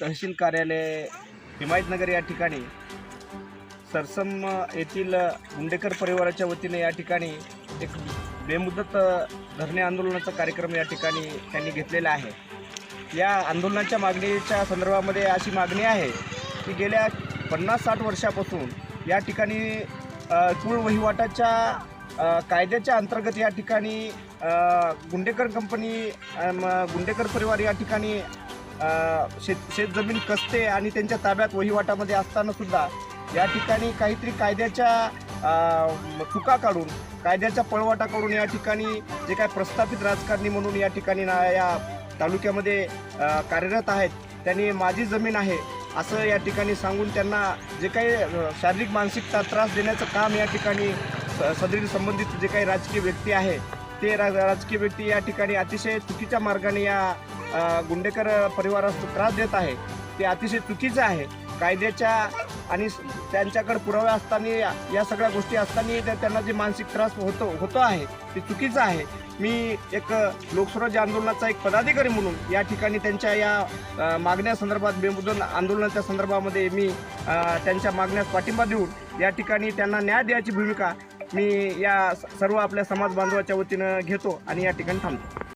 तहसील कार्यालय हिमायतनगर या ठिकाणी सरसम येथील गुंडेकर परिवाराच्या वतीने या ठिकाणी एक बेमुदत धरणे आंदोलनाचा कार्यक्रम या ठिकाणी त्यांनी घेतलेला आहे. या आंदोलनाच्या मागणीच्या संदर्भामध्ये अशी मागणी आहे की गेल्या पन्नास साठ वर्षापासून या ठिकाणी अ, कुळ वहिवाटाच्या कायद्याच्या अंतर्गत या ठिकाणी गुंडेकर कंपनी म, गुंडेकर परिवार या ठिकाणी शेत शेतजमीन कसते आणि त्यांच्या ताब्यात वहिवाटामध्ये असताना सुद्धा या ठिकाणी काहीतरी कायद्याच्या चुका काढून कायद्याच्या पळवाटा करून या ठिकाणी जे काय प्रस्थापित राजकारणी म्हणून या ठिकाणी ना या तालुक्यामध्ये कार्यरत आहेत त्यांनी माझी जमीन आहे असं या ठिकाणी सांगून त्यांना जे काही शारीरिक मानसिकता त्रास देण्याचं काम या ठिकाणी स- सदरील संबंधित जे काही राजकीय व्यक्ती आहे ते राजकीय व्यक्ती या ठिकाणी अतिशय चुकीच्या मार्गाने या गुंडेकर परिवारास त्रास देत आहे. ते अतिशय चुकीचं आहे. कायद्याच्या आणि त्यांच्याकडे पुरावे असताना या- सगळ्या गोष्टी असताना तर त्यांना जे मानसिक त्रास होतो होतो आहे ते चुकीचं आहे. मी एक लोकस्वराज्य आंदोलनाचा एक पदाधिकारी म्हणून या ठिकाणी त्यांच्या या मागण्यासंदर्भात बेमुदन आंदोलनाच्या संदर्भामध्ये मी त्यांच्या मागण्यास पाठिंबा देऊन या ठिकाणी त्यांना न्याय द्यायची भूमिका मी या स- सर्व आपल्या समाज बांधवाच्या वतीनं घेतो आणि या ठिकाणी थांबतो.